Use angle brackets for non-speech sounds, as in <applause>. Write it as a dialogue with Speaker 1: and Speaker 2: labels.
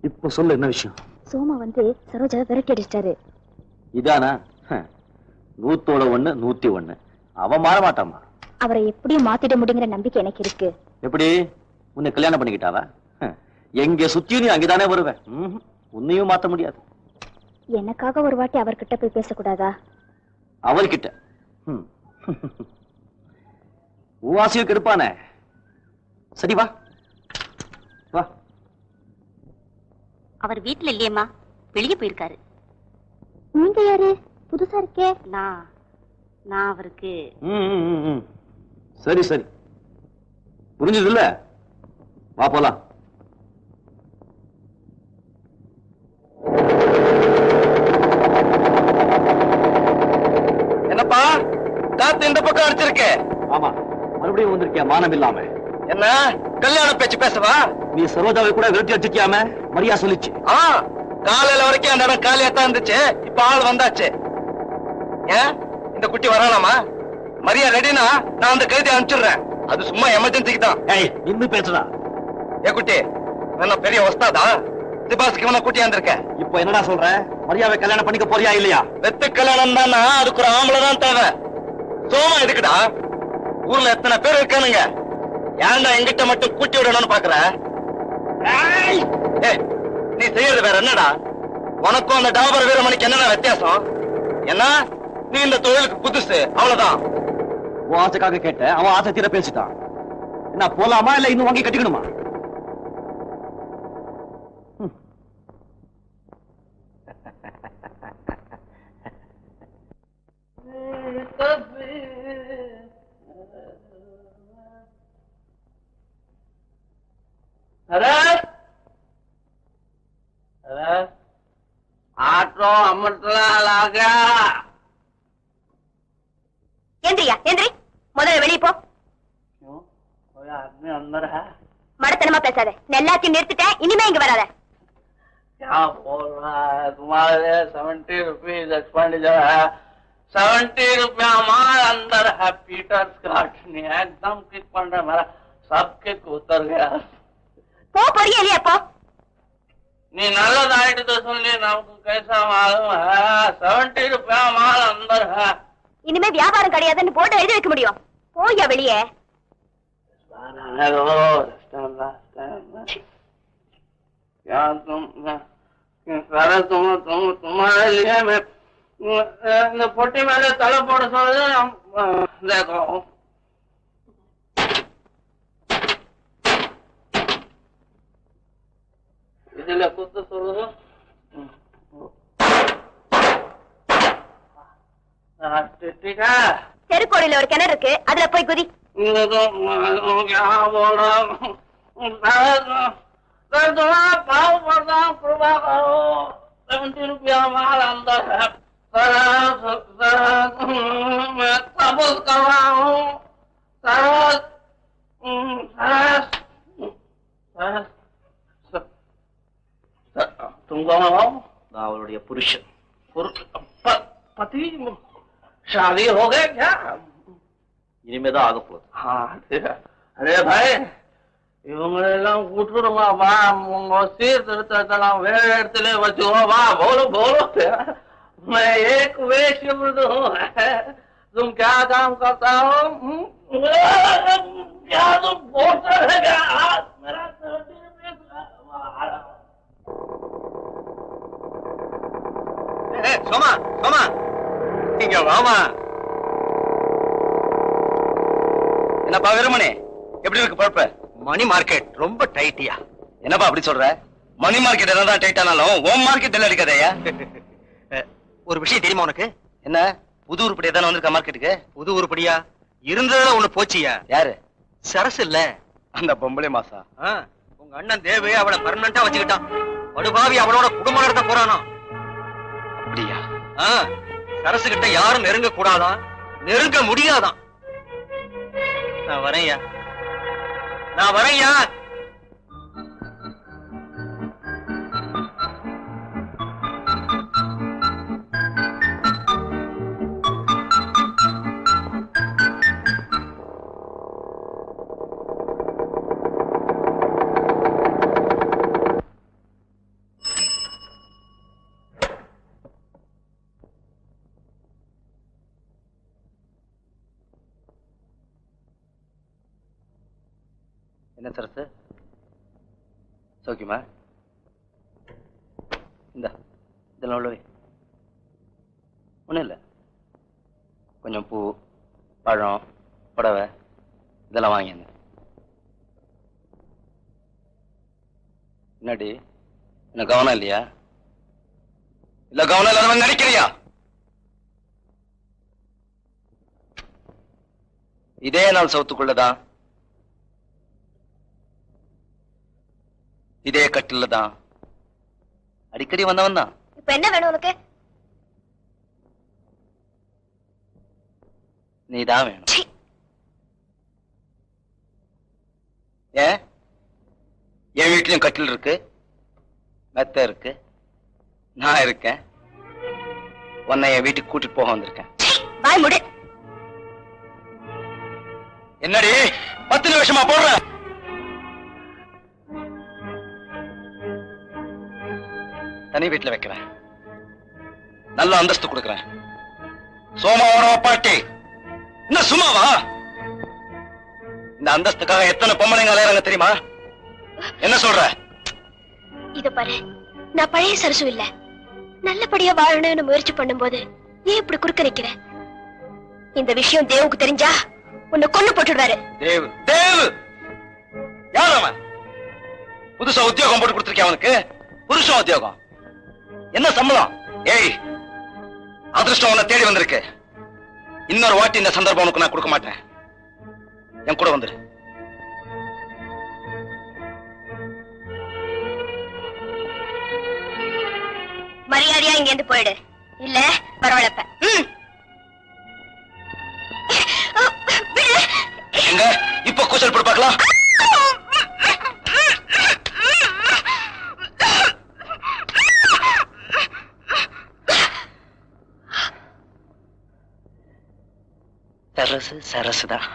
Speaker 1: இப்ப சொல்லு என்ன விஷயம்?
Speaker 2: சோமா வந்து சரோஜாவை விரட்டி அடிச்சிட்டாரு.
Speaker 1: இதானா. நூத்தோட ஒண்ணு நூத்தி ஒண்ணு. அவன் மாற மாட்டாமா
Speaker 2: அவரை எப்படியும் மாத்திட முடியுங்கிற நம்பிக்கை எனக்கு இருக்கு.
Speaker 1: எப்படி? உன்னை கல்யாணம் பண்ணிக்கிட்டாவா. எங்க சுத்தியும் நீ அங்கதானே வருவ. ம்ஹும். உன்னையும் மாத்த முடியாது.
Speaker 2: எனக்காக ஒரு வாட்டி அவர்கிட்ட போய் பேசக்கூடாதா?
Speaker 1: அவர்கிட்ட. <laughs> உன் ஆசையும் கெடுப்பானே. சரி வா.
Speaker 3: அவர் வீட்டுல இல்லையம்மா. வெளியே போயிருக்காரு.
Speaker 2: நீங்க யாரு? புதுசா இருக்கே.
Speaker 3: நான் நான் அவருக்கு.
Speaker 1: சரி சரி. புரிஞ்சது இல்ல வா போலாம்.
Speaker 4: என்னப்பா? காத்து இந்த பக்கம் அடிச்சிருக்க.
Speaker 1: ஆமா மறுபடியும் வந்திருக்கியா? மானம் இல்லாம.
Speaker 4: என்ன? கல்யாண பேச்சு பேசவா?
Speaker 1: நீ சரோஜாவை கூட விரட்டி அடிச்சிருக்கியாம மரியா சொல்லிச்சு.
Speaker 4: ஆ காலையில வரைக்கும் அந்த இடம் காலியா தான் இருந்துச்சு. இப்ப ஆள் வந்தாச்சு. ஏன் இந்த குட்டி வரானாமா? மரியா ரெடினா நான் அந்த கைதி அனுப்பிச்சிடுறேன். அது சும்மா எமர்ஜென்சிக்கு தான்.
Speaker 1: ஏய் நின்னு பேசுடா.
Speaker 4: ஏ குட்டி என்ன பெரிய வஸ்தாதா சிபாசுக்கு இவனை கூட்டி வந்திருக்க.
Speaker 1: இப்போ என்னடா சொல்ற? மரியாவை கல்யாணம் பண்ணிக்க போறியா இல்லையா?
Speaker 4: வெத்து கல்யாணம் தானா அதுக்கு ஒரு ஆம்பளை தான் தேவை. சோமா எதுக்குடா? ஊர்ல எத்தனை பேர் இருக்கானுங்க? ஏன்டா எங்கிட்ட மட்டும் கூட்டி விடணும்னு பாக்குற? ஏய்! ஏய், நீ செய்யறது வேற என்னடா? உனக்கும் அந்த டாபர் வீரமணிக்கு என்னடா வித்தியாசம்? என்ன? நீ இந்த தொழிலுக்கு புதுசு அவ்வளவுதான்.
Speaker 1: உன் ஆசைக்காக கேட்ட அவன் ஆசை தீர பேசிட்டான். என்ன போலாமா இல்ல இன்னும் வாங்கி கட்டிக்கணுமா?
Speaker 4: ஆட்டோ அமர்த்தலாக
Speaker 3: எந்திரியா எந்திரி முதல்ல வெளியே போ
Speaker 4: अंदर है
Speaker 3: மடத்தனமா பேசாத நான் எல்லாத்தையும் நிறுத்திட்டேன் இனிமே இங்க வராத
Speaker 4: क्या बोल रहा है तुम्हारे सेवेंटी रुपीज एक्सपेंडिचर है सेवेंटी रुपया हमारे अंदर है पीटर स्कॉट ने एकदम किक पड़ रहा है मेरा सब किक उतर गया
Speaker 3: போ பொரிய இல்லையா போ.
Speaker 4: நீ நல்லதாயிட்டு சொல்லி நமக்கு கேசாம செவன்டி ருபியா மால் அந்தர்
Speaker 3: இனிமே வியாபாரம் கிடையாதுன்னு போட்டு எழுதி வைக்க முடியும். போயா வெளியே.
Speaker 4: இந்த பொட்டி மேல தலை போட சொல்றது இதுல குத்து சொல்லுங்க
Speaker 3: தெருக்கோடியில ஒரு கிணறு இருக்கு. அதுல போய் குதி.
Speaker 4: பாவப்படுதான்
Speaker 1: குருபாகவும் செவன்டி ருபியா
Speaker 4: पुरुष पति शादी हो गए क्या
Speaker 1: இனிமே தான் ஆக போகுது
Speaker 4: அரே பாய் இவங்க எல்லாம் விட்டுடுமா வா உங்க சீர்திருத்தத்தெல்லாம் வேற இடத்துல வச்சுக்கோ வா போலும் போலும் मैं एक वैश्य तुम क्या काम करता हो क्या तुम बोलता है क्या मेरा சோமா சோமா. இங்க வாமா. என்னப்பா வீரமணி எப்படி இருக்கு பழப்ப? மணி மார்க்கெட் ரொம்ப டைட்டியா என்னப்பா அப்படி சொல்ற? மணி மார்க்கெட் என்னதான் டைட்டானாலும் ஓம் மார்க்கெட் எல்லாம் இருக்காதயா ஒரு விஷயம் தெரியுமா உனக்கு? என்ன? புது உருப்படியா தானே வந்திருக்க மார்க்கெட்டுக்கு புது உருப்படியா? இருந்ததுல ஒண்ணு போச்சியா யாரு? சரசு இல்ல. அந்த பொம்பளை மாசா. உங்க அண்ணன் தேவு அவளை பர்மனண்டா வச்சுக்கிட்டான். படுபாவி அவளோட குடும்பம் நடத்த போறானா? சரசு கிட்ட யாரும் நெருங்க கூடாதான் நெருங்க முடியாதான் நான் வரேன் நான் வரேன் என்ன சரசு? சௌக்கியமா இந்த இதெல்லாம் உள்ளவே ஒன்றும் இல்லை. கொஞ்சம் பூ பழம் புடவை இதெல்லாம் வாங்கிங்க என்னடி? என்ன கவனம் இல்லையா? இல்ல கவனம் இல்லாதவன் நினைக்கிறியா? இதே நாள் சவுத்துக்குள்ளதான் இதே கட்டில தான். அடிக்கடி வந்தவன் தான்.
Speaker 3: இப்ப என்ன வேணும் உனக்கு?
Speaker 4: நீ தான் வேணும். ஏன் என் வீட்லயும் கட்டில் இருக்கு. மெத்த இருக்கு. நான் இருக்கேன். உன்னை என் வீட்டுக்கு கூட்டிட்டு போக வந்திருக்கேன்.
Speaker 3: வாய் முடு.
Speaker 4: என்னடி? பத்து நிமிஷமா போடுற? தனி வீட்டுல வைக்கிறேன். நல்ல அந்தஸ்து கொடுக்கறேன். சோமாவரவ பாட்டி. என்ன சும்மாவா? இந்த அந்தஸ்துக்காக எத்தனை பொம்பளைங்க அலையறாங்க தெரியுமா? என்ன சொல்ற?
Speaker 3: இத பாரு நான் பழைய சரசு இல்ல. நல்லபடியா வாழணும்னு முயற்சி பண்ணும்போது ஏன் இப்படி குறுக்க நிக்கிற? இந்த விஷயம் தேவுக்கு தெரிஞ்சா உன்னை கொன்னு போட்டுடுவாரு.
Speaker 4: தேவ் தேவ்! யார் அவன்? புதுசா உத்தியோகம் போட்டு கொடுத்திருக்கேன் அவனுக்கு? புருஷன் உத்தியோகம். என்ன சம்பளம்? ஏய் அதிர்ஷ்டம் உன்னை தேடி வந்திருக்கு. இன்னொரு வாட்டி இந்த சந்தர்ப்பம் உனக்கு நான் கொடுக்க மாட்டேன். என் கூட வந்துரு.
Speaker 3: மரியாதையா இங்க இருந்து போயிடு. இல்ல பரவாயில்லப்ப.
Speaker 4: சரசு சரசுதான்